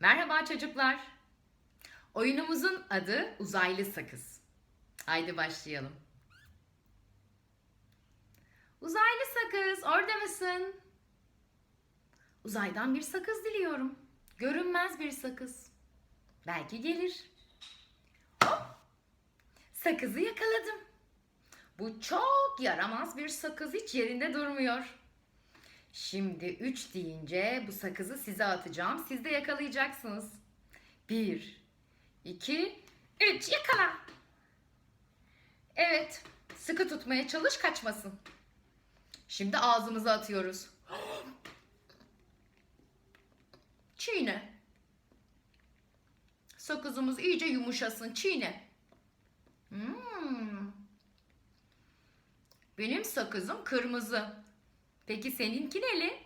Merhaba çocuklar. Oyunumuzun adı Uzaylı Sakız. Haydi başlayalım. Uzaylı sakız, orada mısın? Uzaydan bir sakız diliyorum. Görünmez bir sakız. Belki gelir. Hop! Sakızı yakaladım. Bu çok yaramaz bir sakız hiç yerinde durmuyor. Şimdi 3 deyince bu sakızı size atacağım. Siz de yakalayacaksınız. 1 2 3 yakala. Evet. Sıkı tutmaya çalış kaçmasın. Şimdi ağzımıza atıyoruz. Çiğne. Sakızımız iyice yumuşasın. Çiğne. Hmm. Benim sakızım kırmızı. Peki seninki neli?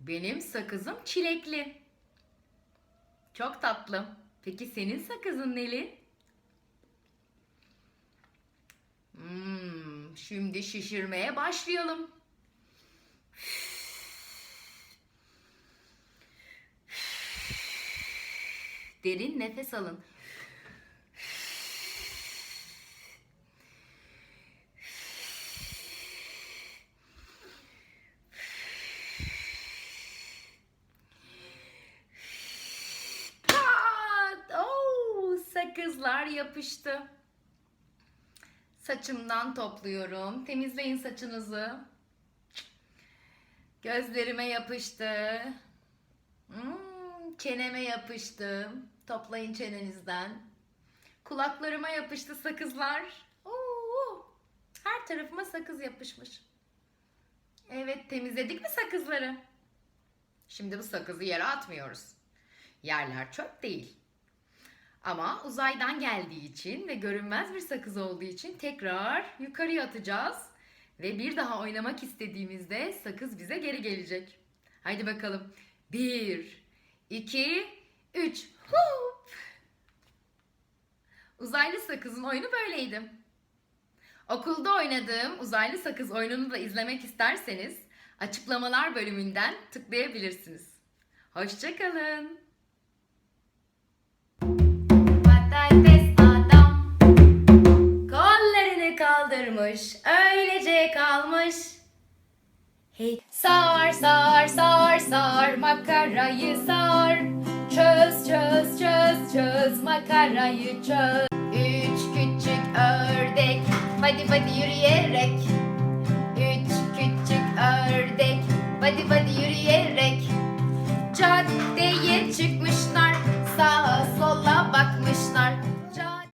Benim sakızım çilekli. Çok tatlı. Peki senin sakızın neli? Hmm, şimdi şişirmeye başlayalım. Derin nefes alın. Oo, sakızlar yapıştı. Saçımdan topluyorum. Temizleyin saçınızı. Gözlerime yapıştı. Hmm, çeneme yapıştı. Toplayın çenenizden. Kulaklarıma yapıştı sakızlar. Oo, her tarafıma sakız yapışmış. Evet temizledik mi sakızları? Şimdi bu sakızı yere atmıyoruz. Yerler çöp değil. Ama uzaydan geldiği için ve görünmez bir sakız olduğu için tekrar yukarıya atacağız. Ve bir daha oynamak istediğimizde sakız bize geri gelecek. Haydi bakalım. Bir, iki, üç. Hup! Uzaylı sakızın oyunu böyleydi. Okulda oynadığım uzaylı sakız oyununu da izlemek isterseniz açıklamalar bölümünden tıklayabilirsiniz. Hoşçakalın. Patates adam kollarını kaldırmış, öylece kalmış. Hey sar sar sar sar makarayı sar. Çöz çöz çöz çöz makarayı çöz. Üç küçük ördek hadi hadi yürüyerek. Üç küçük ördek hadi hadi yürüyerek.